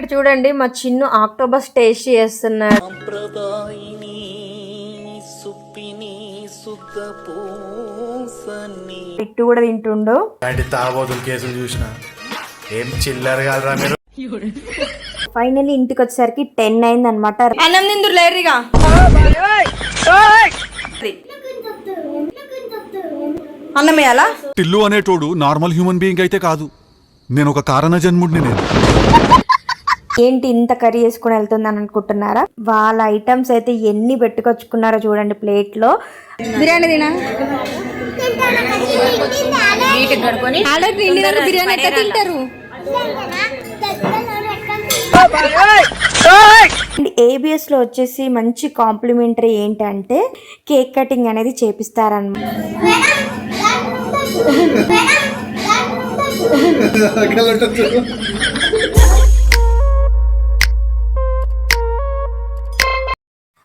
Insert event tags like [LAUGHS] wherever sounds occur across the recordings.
ఇక్కడ చూడండి మా చిన్ను ఆక్టోబస్ టేస్ట్ చేస్తున్నాడు. ఇట్టు కూడా తింటుండు. ఇలాంటి తాగబోతుల కేసులు చూసిన ఏం చిల్లర కాదురా మీరు. ఫైనల్లీ ఇంటికి వచ్చేసరికి టెన్ అయింది అనమాట అన్నం తిందురు లేరుగా అన్నం వేయాలా? టిల్లు అనేటోడు నార్మల్ హ్యూమన్ బీయింగ్ అయితే కాదు. నేను ఒక కారణ జన్ముడిని నేను. ఏంటి ఇంత కర్రీ వేసుకుని వెళ్తుందని అనుకుంటున్నారా? వాళ్ళ ఐటమ్స్ అయితే ఎన్ని పెట్టుకొచ్చుకున్నారో చూడండి ప్లేట్లో. బిర్యానీ తినా? బిర్యానీ ఎట్లా తింటారు? అండ్ ఏబిఎస్లో వచ్చేసి మంచి కాంప్లిమెంటరీ ఏంటంటే కేక్ కటింగ్ అనేది చేపిస్తారన్నమాట. [LAUGHS]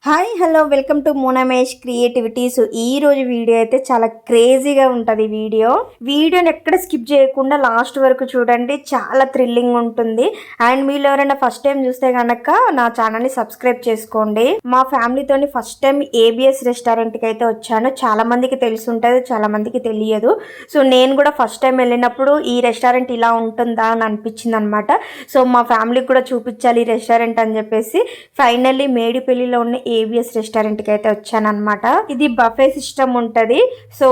Hi hello welcome to Monamesh creativities. ఈ రోజు వీడియో అయితే చాలా క్రేజీగా ఉంటుంది వీడియో. వీడియోని ఎక్కడ స్కిప్ చేయకుండా లాస్ట్ వరకు చూడండి చాలా థ్రిల్లింగ్ ఉంటుంది. అండ్ మీరు ఎవరైనా ఫస్ట్ టైం చూస్తే కనుక నా ఛానల్ని సబ్స్క్రైబ్ చేసుకోండి. మా ఫ్యామిలీతో ఫస్ట్ టైం ఏబిఎస్ రెస్టారెంట్కి అయితే వచ్చాను. చాలా మందికి తెలిసి ఉంటుంది చాలా మందికి తెలియదు. సో నేను కూడా ఫస్ట్ టైం వెళ్ళినప్పుడు ఈ రెస్టారెంట్ ఇలా ఉంటుందా అని అనిపించింది అనమాట సో మా ఫ్యామిలీకి కూడా చూపించాలి ఈ రెస్టారెంట్ అని చెప్పేసి. ఫైనల్లీ మేడిపల్లిలో ఉన్న ఏవిఎస్ రెస్టారెంట్కి అయితే వచ్చానమాట ఇది బఫే సిస్టమ్ ఉంటుంది. సో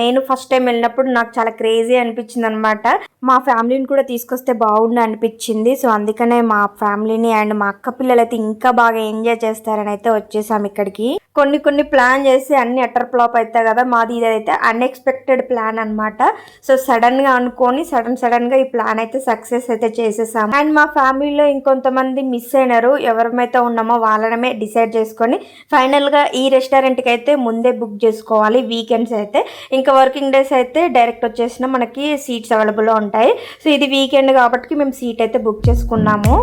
నేను ఫస్ట్ టైం వెళ్ళినప్పుడు నాకు చాలా క్రేజీ అనిపించింది అనమాట మా ఫ్యామిలీని కూడా తీసుకొస్తే బాగుండు అనిపించింది. సో అందుకనే మా ఫ్యామిలీని అండ్ మా అక్క పిల్లలు అయితే ఇంకా బాగా ఎంజాయ్ చేస్తారని అయితే వచ్చేసాం ఇక్కడికి. కొన్ని కొన్ని ప్లాన్ చేసి అన్ని అటర్ ఫ్లాప్ అవుతాయి కదా మాది ఇదైతే అన్ఎక్స్పెక్టెడ్ ప్లాన్ అనమాట సో సడన్గా అనుకొని సడన్ సడన్గా ఈ ప్లాన్ అయితే సక్సెస్ అయితే చేసేసాము. అండ్ మా ఫ్యామిలీలో ఇంకొంతమంది మిస్ అయినారు. ఎవరమైతే ఉన్నామో వాళ్ళనమే డిసైడ్ చేసుకొని ఫైనల్గా ఈ రెస్టారెంట్కి అయితే ముందే బుక్ చేసుకోవాలి. వీకెండ్స్ అయితే. ఇంకా వర్కింగ్ డేస్ అయితే డైరెక్ట్ వచ్చేసిన మనకి సీట్స్ అవైలబుల్లో ఉంటాయి. సో ఇది వీకెండ్ కాబట్టి మేము సీట్ అయితే బుక్ చేసుకున్నాము.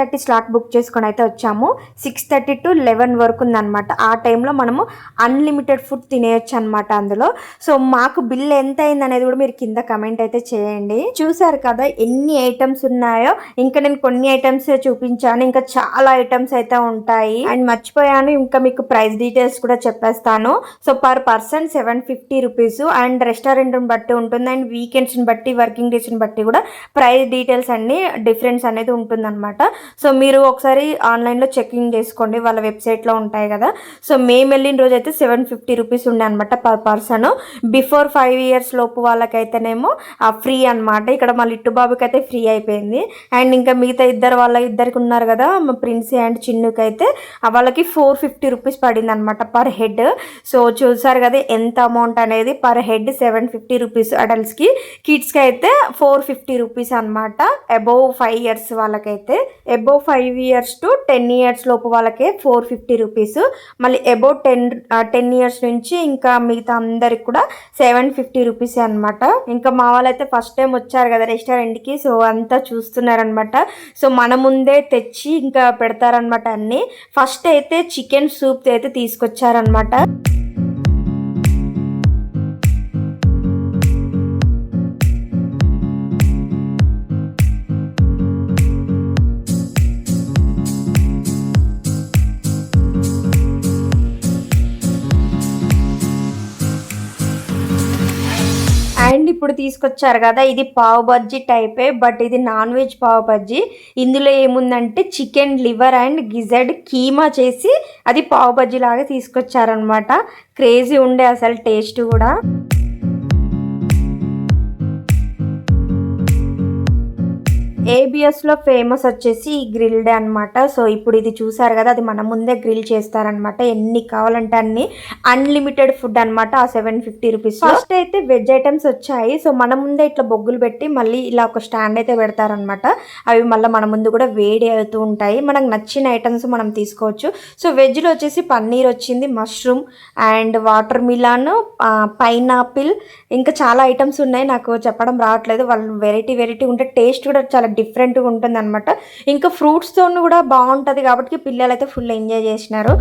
థర్టీ స్లాట్ బుక్ చేసుకొని అయితే వచ్చాము. సిక్స్ థర్టీ టు లెవెన్ వరకు ఉందన్నమాట. ఆ టైంలో మనము అన్లిమిటెడ్ ఫుడ్ తినేయొచ్చు అనమాట అందులో. సో మాకు బిల్ ఎంత అయింది అనేది కూడా మీరు కింద కమెంట్ అయితే చేయండి. చూసారు కదా ఎన్ని ఐటమ్స్ ఉన్నాయో. ఇంకా నేను కొన్ని ఐటమ్స్ చూపించాను. ఇంకా చాలా ఐటమ్స్ అయితే ఉంటాయి. అండ్ మర్చిపోయాను ఇంకా మీకు ప్రైస్ డీటెయిల్స్ కూడా చెప్పేస్తాను. So per person seven fifty rupees. And రెస్టారెంట్ని బట్టి ఉంటుంది. అండ్ వీకెండ్స్ని బట్టి వర్కింగ్ డేస్ని బట్టి కూడా ప్రైస్ డీటెయిల్స్ అన్ని డిఫరెన్స్ అనేది ఉంటుందన్నమాట. సో మీరు ఒకసారి ఆన్లైన్లో చెకింగ్ చేసుకోండి వాళ్ళ వెబ్సైట్లో ఉంటాయి కదా. సో మేము వెళ్ళిన రోజు అయితే సెవెన్ ఫిఫ్టీ రూపీస్ ఉండే అనమాట per person. Before five years లోపు వాళ్ళకైతేనేమో ఫ్రీ అనమాట ఇక్కడ మా లిట్టు బాబుకి అయితే ఫ్రీ అయిపోయింది. అండ్ ఇంకా మిగతా ఇద్దరు వాళ్ళ ఇద్దరికి ఉన్నారు కదా మా ప్రిన్సీ అండ్ చిన్నుకి అయితే వాళ్ళకి ఫోర్ ఫిఫ్టీ రూపీస్ పడింది అనమాట పర్ హెడ్. సో చూసారు కదా ఎంత అమౌంట్ అనేది per head seven fifty rupees అడల్ట్స్కి. కిడ్స్కి అయితే ఫోర్ ఫిఫ్టీ రూపీస్ అనమాట అబౌవ్ ఫైవ్ ఇయర్స్ వాళ్ళకైతే above five years to ten years లోపు వాళ్ళకే ఫోర్ ఫిఫ్టీ రూపీస్ మళ్ళీ అబౌవ్ టెన్ టెన్ ఇయర్స్ నుంచి ఇంకా మిగతా అందరికి కూడా సెవెన్ ఫిఫ్టీ రూపీస్ అనమాట ఇంకా మా వాళ్ళైతే ఫస్ట్ టైం వచ్చారు కదా రెస్టారెంట్కి సో అంతా చూస్తున్నారనమాట సో మన ముందే తెచ్చి ఇంకా పెడతారనమాట అన్నీ. ఫస్ట్ అయితే చికెన్ సూప్ అయితే తీసుకొచ్చారనమాట ఇప్పుడు తీసుకొచ్చారు కదా ఇది పావ్ బజ్జీ టైపే బట్ ఇది నాన్ వెజ్ పావ్ బజ్జీ. ఇందులో ఏముందంటే చికెన్ లివర్ అండ్ గిజెడ్ కీమా చేసి అది పావ్ బజ్జీ లాగా తీసుకొచ్చారనమాట క్రేజీ ఉండే అసలు టేస్ట్ కూడా. ఏబిఎస్లో ఫేమస్ వచ్చేసి ఈ గ్రిల్డ్ అన్నమాట. సో ఇప్పుడు ఇది చూసారు కదా అది మన ముందే గ్రిల్ చేస్తారనమాట ఎన్ని కావాలంటే అన్ని అన్లిమిటెడ్ ఫుడ్ అన్నమాట ఆ సెవెన్ ఫిఫ్టీ రూపీస్ ఫస్ట్ అయితే వెజ్ ఐటమ్స్ వచ్చాయి. సో మన ముందే ఇట్లా బొగ్గులు పెట్టి మళ్ళీ ఇలా ఒక స్టాండ్ అయితే పెడతారనమాట అవి మళ్ళీ మన ముందు కూడా వేడి అవుతూ ఉంటాయి. మనకు నచ్చిన ఐటమ్స్ మనం తీసుకోవచ్చు. సో వెజ్లో వచ్చేసి పన్నీర్ వచ్చింది mushroom and watermelon pineapple ఇంకా చాలా ఐటమ్స్ ఉన్నాయి. నాకు చెప్పడం రావట్లేదు. వాళ్ళు వెరైటీ వెరైటీ ఉంటే టేస్ట్ కూడా చాలా డిఫరెంట్గా ఉంటుంది అనమాట ఇంకా ఫ్రూట్స్తో కూడా బాగుంటుంది కాబట్టి పిల్లలు అయితే ఫుల్ ఎంజాయ్ చేసినారు.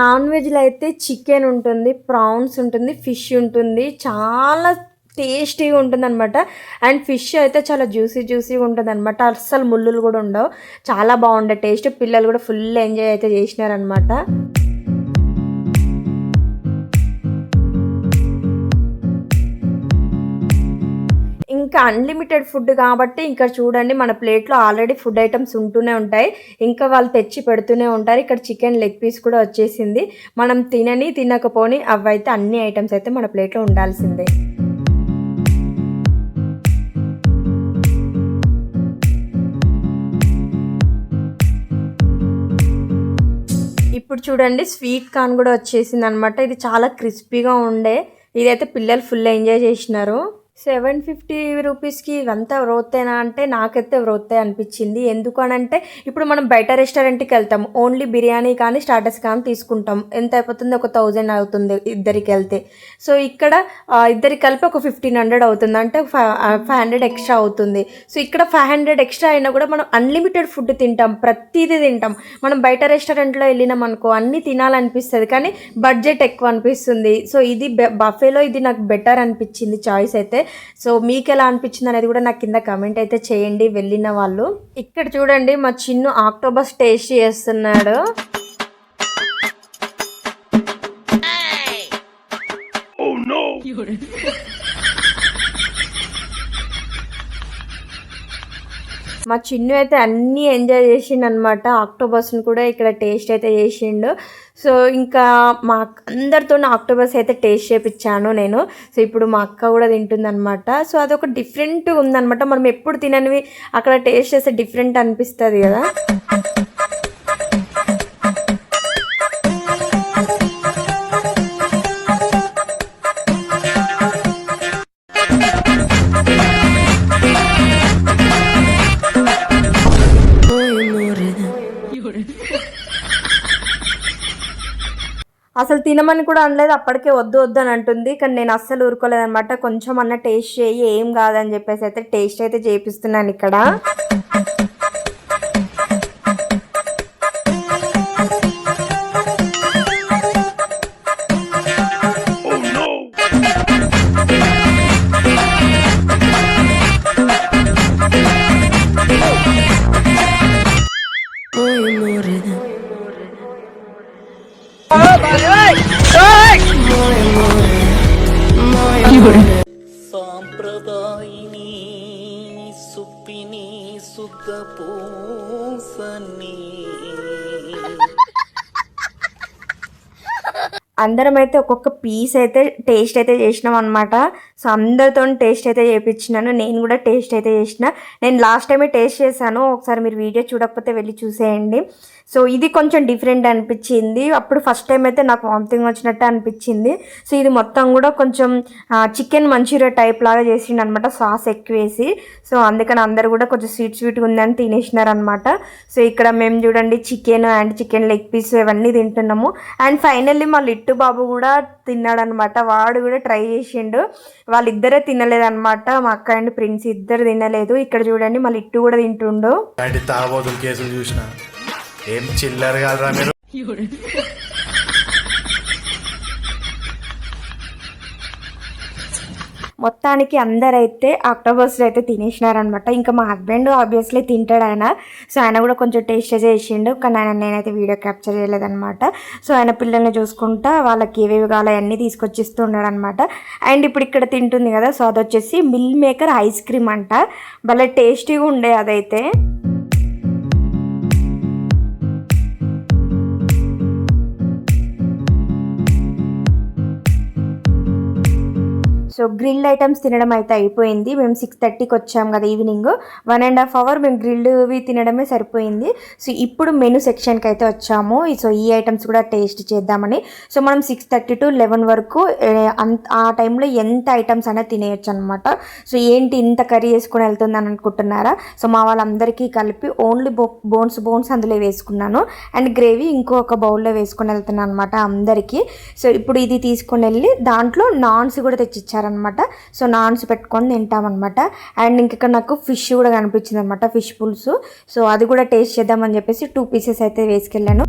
నాన్ వెజ్లో అయితే చికెన్ ఉంటుంది ప్రాన్స్ ఉంటుంది ఫిష్ ఉంటుంది చాలా టేస్టీగా ఉంటుంది అనమాట అండ్ ఫిష్ అయితే చాలా జ్యూసీ జ్యూసీగా ఉంటుంది అనమాట అస్సలు ముళ్ళులు కూడా ఉండవు. చాలా బాగుండే టేస్ట్. పిల్లలు కూడా ఫుల్ ఎంజాయ్ అయితే చేసినారనమాట ఇంకా అన్లిమిటెడ్ ఫుడ్ కాబట్టి ఇంకా చూడండి మన ప్లేట్లో ఆల్రెడీ ఫుడ్ ఐటమ్స్ ఉంటూనే ఉంటాయి. ఇంకా వాళ్ళు తెచ్చి పెడుతూనే ఉంటారు. ఇక్కడ చికెన్ లెగ్ పీస్ కూడా వచ్చేసింది. మనం తినని తినకపోని అవైతే అన్ని ఐటమ్స్ అయితే మన ప్లేట్లో ఉండాల్సిందే. ఇప్పుడు చూడండి స్వీట్ కార్న్ కూడా వచ్చేసింది అనమాట ఇది చాలా క్రిస్పీగా ఉండే. ఇదైతే పిల్లలు ఫుల్ ఎంజాయ్ చేసినారు. సెవెన్ ఫిఫ్టీ రూపీస్కి ఇవంతా వ్రోతేనా అంటే నాకైతే వ్రోతే అనిపించింది. ఎందుకనంటే ఇప్పుడు మనం బయట రెస్టారెంట్కి వెళ్తాం. ఓన్లీ బిర్యానీ కానీ స్టార్టర్స్ కానీ తీసుకుంటాం. ఎంత అయిపోతుంది? ఒక థౌజండ్ అవుతుంది ఇద్దరికి వెళ్తే. సో ఇక్కడ ఇద్దరికి కలిపి ఒక ఫిఫ్టీన్ హండ్రెడ్ అవుతుంది. అంటే ఫైవ్ ఫైవ్ హండ్రెడ్ ఎక్స్ట్రా అవుతుంది. సో ఇక్కడ ఫైవ్ హండ్రెడ్ ఎక్స్ట్రా అయినా కూడా మనం అన్లిమిటెడ్ ఫుడ్ తింటాం. ప్రతిదీ తింటాం. మనం బయట రెస్టారెంట్లో వెళ్ళినాం అనుకో అన్నీ తినాలనిపిస్తుంది. కానీ బడ్జెట్ ఎక్కువ అనిపిస్తుంది. సో ఇది బఫేలో ఇది నాకు బెటర్ అనిపించింది చాయిస్ అయితే. సో మీకు ఎలా అనిపించింది అనేది కూడా నాకు కింద కమెంట్ అయితే చేయండి వెళ్ళిన వాళ్ళు. ఇక్కడ చూడండి మా చిన్ను ఆక్టోబస్ టేస్ట్ చేస్తున్నాడు. మా చిన్ను అయితే అన్నీ ఎంజాయ్ చేసిండు అనమాట ఆక్టోబస్ని కూడా ఇక్కడ టేస్ట్ అయితే చేసిండు. సో ఇంకా మా అక్క- అందరితో ఆక్టోబర్స్ అయితే టేస్ట్ చేపించాను నేను. సో ఇప్పుడు మా అక్క కూడా తింటుందన్నమాట. సో అదొక డిఫరెంట్ ఉందన్నమాట. మనం ఎప్పుడు తిననివి అక్కడ టేస్ట్ చేస్తే డిఫరెంట్ అనిపిస్తుంది కదా. తినమని కూడా అనలేదు అప్పటికే వద్దు వద్దు అని అంటుంది. కానీ నేను అస్సలు ఊరుకోలేదనమాట కొంచెం అన్న టేస్ట్ చేయి ఏం కాదని చెప్పేసి అయితే టేస్ట్ అయితే చేపిస్తున్నాను ఇక్కడ. করে అందరం అయితే ఒక్కొక్క పీస్ అయితే టేస్ట్ అయితే చేసినాం అనమాట సో అందరితో టేస్ట్ అయితే చేయించినాను నేను కూడా టేస్ట్ అయితే చేసిన. నేను లాస్ట్ టైమే టేస్ట్ చేశాను. ఒకసారి మీరు వీడియో చూడకపోతే వెళ్ళి చూసేయండి. సో ఇది కొంచెం డిఫరెంట్ అనిపించింది. అప్పుడు ఫస్ట్ టైం అయితే నాకు వామిటింగ్ వచ్చినట్టు అనిపించింది. సో ఇది మొత్తం కూడా కొంచెం చికెన్ మంచూరియా టైప్ లాగా చేసిండు అనమాట సాస్ ఎక్కువ వేసి. సో అందుకని అందరు కూడా కొంచెం స్వీట్ స్వీట్గా ఉందని తినేసినారనమాట సో ఇక్కడ మేము చూడండి chicken and chicken leg piece ఇవన్నీ తింటున్నాము. అండ్ ఫైనల్లీ మా లిట్టు బాబు కూడా తిన్నాడు అనమాట వాడు కూడా ట్రై చేసిండు. వాళ్ళిద్దరే తినలేదన్నమాట. మా అక్క అండ్ ప్రిన్స్ ఇద్దరు తినలేదు. ఇక్కడ చూడండి మా లిట్టు కూడా తింటుండు. తాగబోతుల కేసులు చూసిన ఏం చిల్లర కాదురా మీరు. మొత్తానికి అందరైతే అక్టోబర్స్లో అయితే తినేసినారనమాట. ఇంకా మా హస్బెండ్ ఆబ్వియస్లీ తింటాడు ఆయన. సో ఆయన కూడా కొంచెం టేస్ట్ చేసిండు. కానీ ఆయన నేనైతే వీడియో క్యాప్చర్ చేయలేదనమాట. సో ఆయన పిల్లల్ని చూసుకుంటా వాళ్ళకి ఏవేవి కావాలో అన్నీ తీసుకొచ్చి ఇస్తున్నాడు అనమాట అండ్ ఇప్పుడు ఇక్కడ తింటుంది కదా సో అది వచ్చేసి మిల్ మేకర్ ఐస్ క్రీమ్ అంట. భలే టేస్టీగా ఉండే అదైతే. సో గ్రిల్డ్ ఐటమ్స్ తినడం అయితే అయిపోయింది. మేము సిక్స్ థర్టీకి వచ్చాం కదా evening one and half hour మేము గ్రిల్డ్వి తినడమే సరిపోయింది. సో ఇప్పుడు మెను సెక్షన్కి అయితే వచ్చాము. సో ఈ ఐటమ్స్ కూడా టేస్ట్ చేద్దామని. సో మనం సిక్స్ థర్టీ టు లెవెన్ వరకు అంత ఆ టైంలో ఎంత ఐటమ్స్ అనేది తినేయచ్చు అనమాట సో ఏంటి ఇంత కర్రీ వేసుకొని వెళ్తుందని అనుకుంటున్నారా? సో మా వాళ్ళందరికీ కలిపి ఓన్లీ బో బోన్స్ బోన్స్ అందులో వేసుకున్నాను. అండ్ గ్రేవీ ఇంకొక బౌల్లో వేసుకొని వెళ్తున్నాను అనమాట అందరికీ. సో ఇప్పుడు ఇది తీసుకొని వెళ్ళి దాంట్లో నాన్స్ కూడా అనమాట సో నాన్స్ పెట్టుకొని తింటామన్నమాట. అండ్ ఇంక ఇక్కడ నాకు ఫిష్ కూడా కనిపించింది అనమాట ఫిష్ పులుసు. సో అది కూడా టేస్ట్ చేద్దామని చెప్పేసి టూ పీసెస్ అయితే వేసుకెళ్ళాను.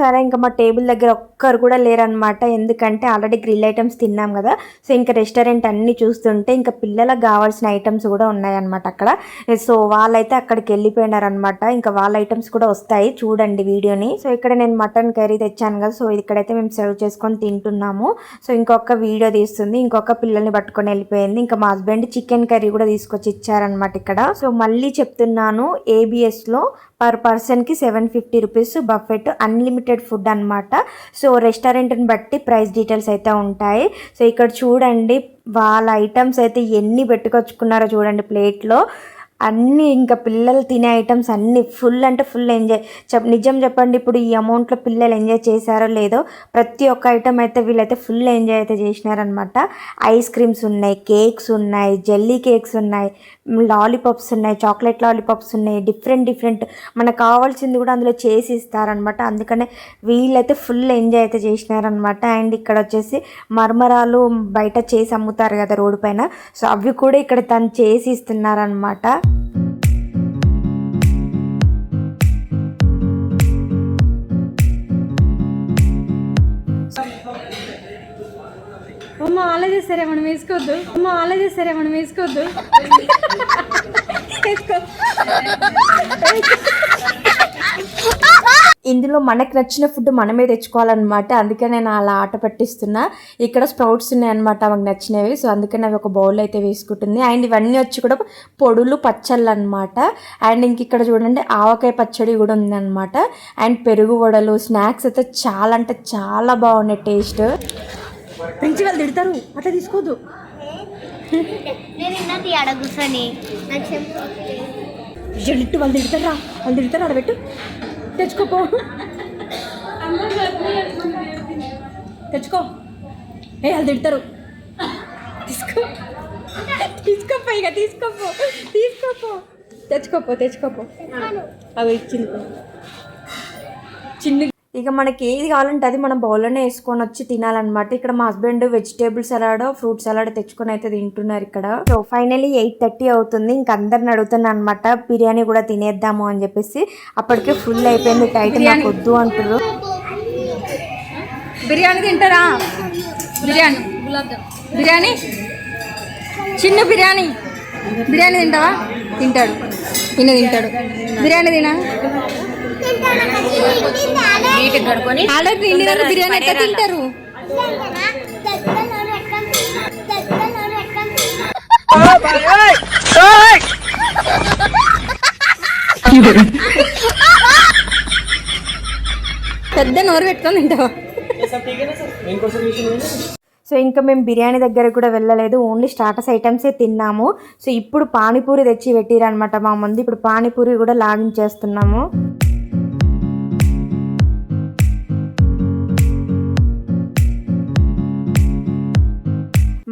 సరే ఇంకా మా టేబుల్ దగ్గర ఒక్కరు కూడా లేరనమాట ఎందుకంటే ఆల్రెడీ గ్రిల్ ఐటమ్స్ తిన్నాం కదా. సో ఇంకా రెస్టారెంట్ అన్నీ చూస్తుంటే ఇంకా పిల్లలకు కావాల్సిన ఐటమ్స్ కూడా ఉన్నాయన్నమాట అక్కడ. సో వాళ్ళైతే అక్కడికి వెళ్ళిపోయినారనమాట ఇంకా వాళ్ళ ఐటమ్స్ కూడా వస్తాయి. చూడండి వీడియోని. సో ఇక్కడ నేను మటన్ కర్రీ తెచ్చాను కదా. సో ఇక్కడైతే మేము సర్వ్ చేసుకొని తింటున్నాము. సో ఇంకొక వీడియో తీస్తుంది. ఇంకొక పిల్లల్ని పట్టుకొని వెళ్ళిపోయింది. ఇంకా మా హస్బెండ్ చికెన్ కర్రీ కూడా తీసుకొచ్చి ఇచ్చారనమాట ఇక్కడ. సో మళ్ళీ చెప్తున్నాను ఏబిఎస్లో పర్ పర్సన్కి seven fifty rupees buffet unlimited food అనమాట సో రెస్టారెంట్ని బట్టి ప్రైస్ డీటెయిల్స్ అయితే ఉంటాయి. సో ఇక్కడ చూడండి వాళ్ళ ఐటమ్స్ అయితే ఎన్ని పెట్టుకొచ్చుకున్నారో చూడండి ప్లేట్లో. అన్నీ ఇంకా పిల్లలు తినే ఐటమ్స్ అన్నీ ఫుల్ అంటే ఫుల్ ఎంజాయ్ చెప్ నిజం చెప్పండి ఇప్పుడు ఈ అమౌంట్లో పిల్లలు ఎంజాయ్ చేశారో లేదో ప్రతి ఒక్క ఐటమ్ అయితే వీళ్ళైతే ఫుల్ ఎంజాయ్ అయితే చేసినారనమాట ఐస్ క్రీమ్స్ ఉన్నాయి కేక్స్ ఉన్నాయి జెల్లీ కేక్స్ ఉన్నాయి లాలీపాప్స్ ఉన్నాయి చాక్లెట్ లాలీపాప్స్ ఉన్నాయి డిఫరెంట్ డిఫరెంట్ మనకు కావాల్సింది కూడా అందులో చేసి ఇస్తారనమాట అందుకనే వీళ్ళైతే ఫుల్ ఎంజాయ్ అయితే చేసినారనమాట అండ్ ఇక్కడ వచ్చేసి మర్మరాలు బయట చేసి అమ్ముతారు కదా రోడ్డు పైన. సో అవి కూడా ఇక్కడ తను చేసి ఇస్తున్నారనమాట చేస్తారే మనం వేసుకోవద్దు. అమ్మ అలా చేస్తారే మనం వేసుకోవద్దు. ఇందులో మనకు నచ్చిన ఫుడ్ మనమే తెచ్చుకోవాలన్నమాట. అందుకే నేను అలా ఆట పట్టిస్తున్నా. ఇక్కడ స్ప్రౌట్స్ ఉన్నాయన్నమాట మాకు నచ్చినవి. సో అందుకని అవి ఒక బౌల్ అయితే వేసుకుంటుంది. అండ్ ఇవన్నీ వచ్చి కూడా పొడులు పచ్చళ్ళు అనమాట అండ్ ఇంక ఇక్కడ చూడండి ఆవకాయ పచ్చడి కూడా ఉందన్నమాట. అండ్ పెరుగు వడలు స్నాక్స్ అయితే చాలా అంటే చాలా బాగున్నాయి టేస్ట్. ప్రిన్సిపల్ తిడతారు అట్లా తీసుకోవద్దు. చెప్పు. జడిట్టు వాళ్ళు తిడతారా? వాళ్ళు తిడతారు? ఆడ పెట్టు. తెచ్చుకోపో. తెచ్చుకో. ఏ వాళ్ళు తిడతారు. తీసుకో. తీసుకోపో ఇక తీసుకోపో. తీసుకోపో. తెచ్చుకోపో తెచ్చుకోపో. అవి ఇచ్చింది. చిన్న ఇక మనకి ఏది కావాలంటే అది మనం బౌల్లోనే వేసుకొని వచ్చి తినాలన్నమాట. ఇక్కడ మా husband vegetable salad fruit salad తెచ్చుకొని అయితే తింటున్నారు ఇక్కడ. సో ఫైనలీ ఎయిట్ థర్టీ అవుతుంది. ఇంక అందరిని అడుగుతున్నా అనమాట బిర్యానీ కూడా తినేద్దాము అని చెప్పేసి. అప్పటికే ఫుల్ అయిపోయింది. టైట్ నాకు వద్దు అంటారు బిర్యానీ తింటారా? బిర్యానీ. బిర్యానీ? చిన్న బిర్యానీ. బిర్యానీ తింటావా? తింటాడు. తిన తింటాడు. బిర్యానీ తినా? తిండి వాళ్ళు బిర్యానీ ఎట్లా తింటారు? పెద్ద నోరు పెట్టుకొని తింటావా? సో ఇంకా మేము బిర్యానీ దగ్గర కూడా వెళ్ళలేదు. ఓన్లీ స్టార్టర్స్ ఐటమ్సే తిన్నాము. సో ఇప్పుడు పానీపూరి తెచ్చి పెట్టిరనమాట మా ముందు. ఇప్పుడు పానీపూరి కూడా లాగించేస్తున్నాము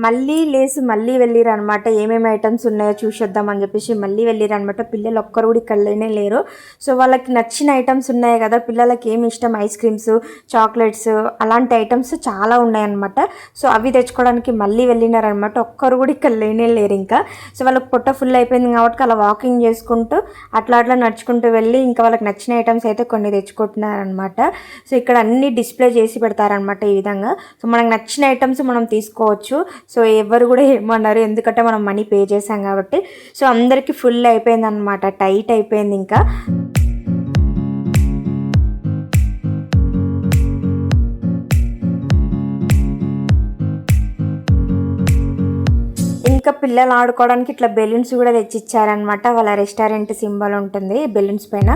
మళ్ళీ లేసి మళ్ళీ వెళ్ళిరు అనమాట ఏమేమి ఐటమ్స్ ఉన్నాయో చూసేద్దాం అని చెప్పేసి మళ్ళీ వెళ్ళిరు అనమాట పిల్లలు ఒక్కరు కూడా ఇక్కడ లేనే లేరు. సో వాళ్ళకి నచ్చిన ఐటమ్స్ ఉన్నాయి కదా. పిల్లలకి ఏమి ఇష్టం? ఐస్ క్రీమ్స్ చాక్లెట్స్ అలాంటి ఐటమ్స్ చాలా ఉన్నాయన్నమాట. సో అవి తెచ్చుకోవడానికి మళ్ళీ వెళ్ళినారనమాట ఒక్కరు కూడా ఇక్కడ లేనే లేరు ఇంకా. సో వాళ్ళకి పొట్ట ఫుల్ అయిపోయింది కాబట్టి అలా వాకింగ్ చేసుకుంటూ అట్లా అట్లా నడుచుకుంటూ వెళ్ళి ఇంకా వాళ్ళకి నచ్చిన ఐటమ్స్ అయితే కొన్ని తెచ్చుకుంటున్నారనమాట సో ఇక్కడ అన్ని డిస్ప్లే చేసి పెడతారనమాట ఈ విధంగా. సో మనకు నచ్చిన ఐటమ్స్ మనం తీసుకోవచ్చు. సో ఎవరు కూడా ఏమన్నారు? ఎందుకంటే మనం మనీ పే చేసాం కాబట్టి. సో అందరికీ ఫుల్ అయిపోయింది అనమాట టైట్ అయిపోయింది ఇంకా. ఇంకా పిల్లలు ఆడుకోవడానికి ఇట్లా బెలూన్స్ కూడా తెచ్చిచ్చారనమాట వాళ్ళ రెస్టారెంట్ సింబల్ ఉంటుంది బెలూన్స్ పైన.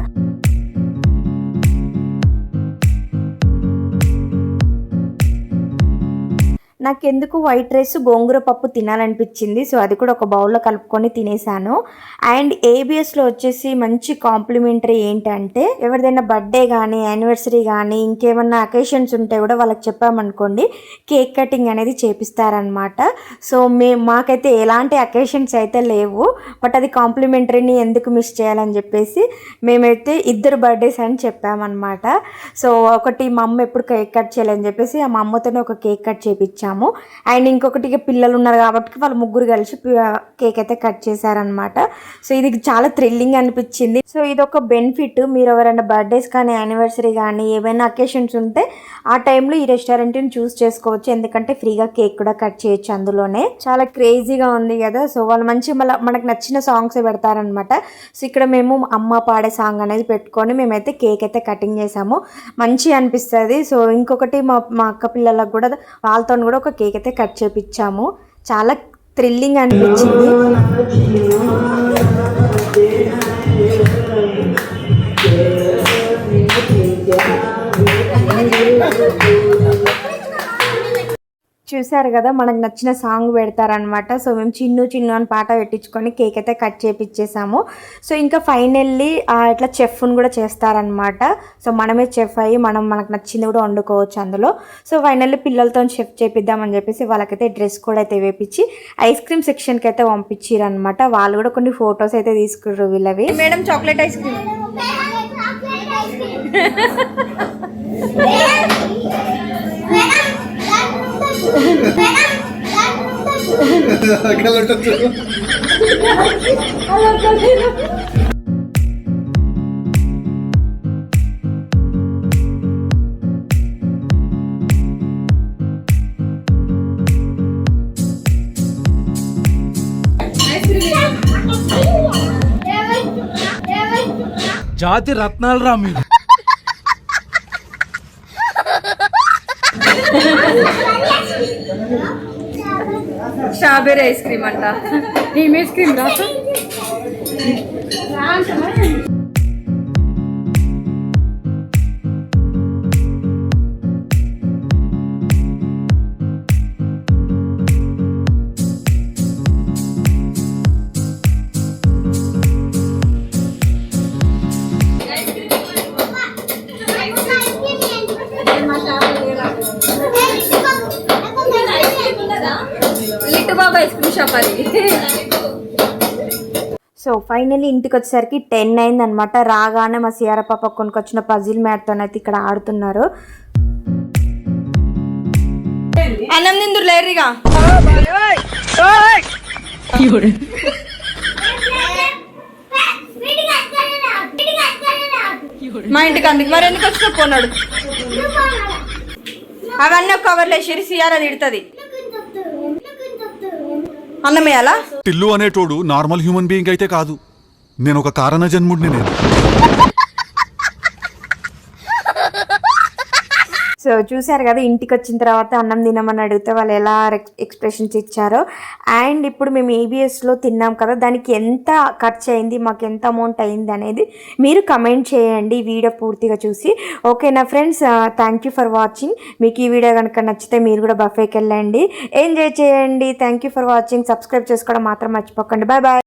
నాకెందుకు వైట్ రైస్ గోంగూర పప్పు తినాలనిపించింది. సో అది కూడా ఒక బౌల్లో కలుపుకొని తినేసాను. అండ్ ఏబిఎస్లో వచ్చేసి మంచి కాంప్లిమెంటరీ ఏంటంటే ఎవరిదైనా బర్త్డే కానీ యానివర్సరీ కానీ ఇంకేమన్నా అకేషన్స్ ఉంటే కూడా వాళ్ళకి చెప్పామనుకోండి కేక్ కటింగ్ అనేది చేపిస్తారనమాట సో మే మాకైతే ఎలాంటి అకేషన్స్ అయితే లేవు. బట్ అది కాంప్లిమెంటరీని ఎందుకు మిస్ చేయాలని చెప్పేసి మేమైతే ఇద్దరు బర్త్డేస్ అని చెప్పామన్నమాట. సో ఒకటి మా అమ్మ ఎప్పుడు కేక్ కట్ చేయాలని చెప్పేసి మా అమ్మతోనే ఒక కేక్ కట్ చేపించాము అండ్ ఇంకొకటి ఇక పిల్లలు ఉన్నారు కాబట్టి వాళ్ళు ముగ్గురు కలిసి కేక్ అయితే కట్ చేశారనమాట సో ఇది చాలా థ్రిల్లింగ్ అనిపించింది. సో ఇది ఒక బెనిఫిట్ మీరు ఎవరైనా బర్త్డేస్ కానీ యానివర్సరీ కానీ ఏమైనా అకేషన్స్ ఉంటే ఆ టైంలో ఈ రెస్టారెంట్ని చూస్ చేసుకోవచ్చు. ఎందుకంటే ఫ్రీగా కేక్ కూడా కట్ చేయొచ్చు అందులోనే. చాలా క్రేజీగా ఉంది కదా. సో వాళ్ళు మంచి మళ్ళీ మనకు నచ్చిన సాంగ్స్ పెడతారనమాట సో ఇక్కడ మేము అమ్మ పాడే సాంగ్ అనేది పెట్టుకొని మేమైతే కేక్ అయితే కటింగ్ చేసాము. మంచి అనిపిస్తుంది. సో ఇంకొకటి మా మా అక్క పిల్లలకు కూడా వాళ్ళతో కూడా ఒక కేక్ అయితే కట్ చేపించాము చాలా థ్రిల్లింగ్ అనిపించింది. చూసారు కదా మనకు నచ్చిన సాంగ్ పెడతారనమాట సో మేము చిన్ను చిన్ను అని పాట పెట్టించుకొని కేక్ అయితే కట్ చేపించేసాము సో ఇంకా ఫైనల్లీ ఇట్లా చెఫ్ని కూడా చేస్తారనమాట సో మనమే చెఫ్ అయ్యి మనం మనకు నచ్చింది కూడా వండుకోవచ్చు అందులో. సో ఫైనల్లీ పిల్లలతో చెఫ్ చేపిద్దామని చెప్పేసి వాళ్ళకైతే డ్రెస్ కూడా అయితే వేపించి ఐస్ క్రీమ్ సెక్షన్కి అయితే పంపించారు అనమాట వాళ్ళు కూడా కొన్ని ఫొటోస్ అయితే తీసుకుర్రు వీళ్ళవి. Madam chocolate ice cream? జాతి రత్నాలు రా మీరు స్ట్రాబెర్రీ ఐస్ క్రీమ్ అంట. ఏం ఐస్ క్రీమ్ రా బాబా సో ఫైనలీ ఇంటికి వచ్చేసరికి టెన్ అయింది అనమాట రాగానే మా సిఆర్ పాప కొనుకొచ్చిన పజిల్ మ్యాట్తో అయితే ఇక్కడ ఆడుతున్నారు. అన్నం తిందురు లేరుగా. మా ఇంటికి అందుకు మరి ఎందుకు వచ్చిన పోన్నాడు అవన్నీ ఒక వేసి సిఆర్ అది ఇడుతుంది అన్నం టిల్లు అనేటోడు నార్మల్ హ్యూమన్ బీయింగ్ అయితే కాదు. నేను ఒక కారణ జన్ముడిని నేను. సో చూసారు కదా ఇంటికి వచ్చిన తర్వాత అన్నం తినమని అడిగితే వాళ్ళు ఎలా ఎక్స్ప్రెషన్స్ ఇచ్చారో. అండ్ ఇప్పుడు మేము ఏబిఎస్లో తిన్నాం కదా దానికి ఎంత ఖర్చు అయింది మాకు ఎంత అమౌంట్ అయింది అనేది మీరు కమెంట్ చేయండి ఈ వీడియో పూర్తిగా చూసి. ఓకేనా friends thank you for watching మీకు ఈ వీడియో కనుక నచ్చితే మీరు కూడా బఫేకి వెళ్ళండి. ఎంజాయ్ చేయండి. Thank you for watching subscribe చేసుకోవడం మాత్రం మర్చిపోకండి. Bye bye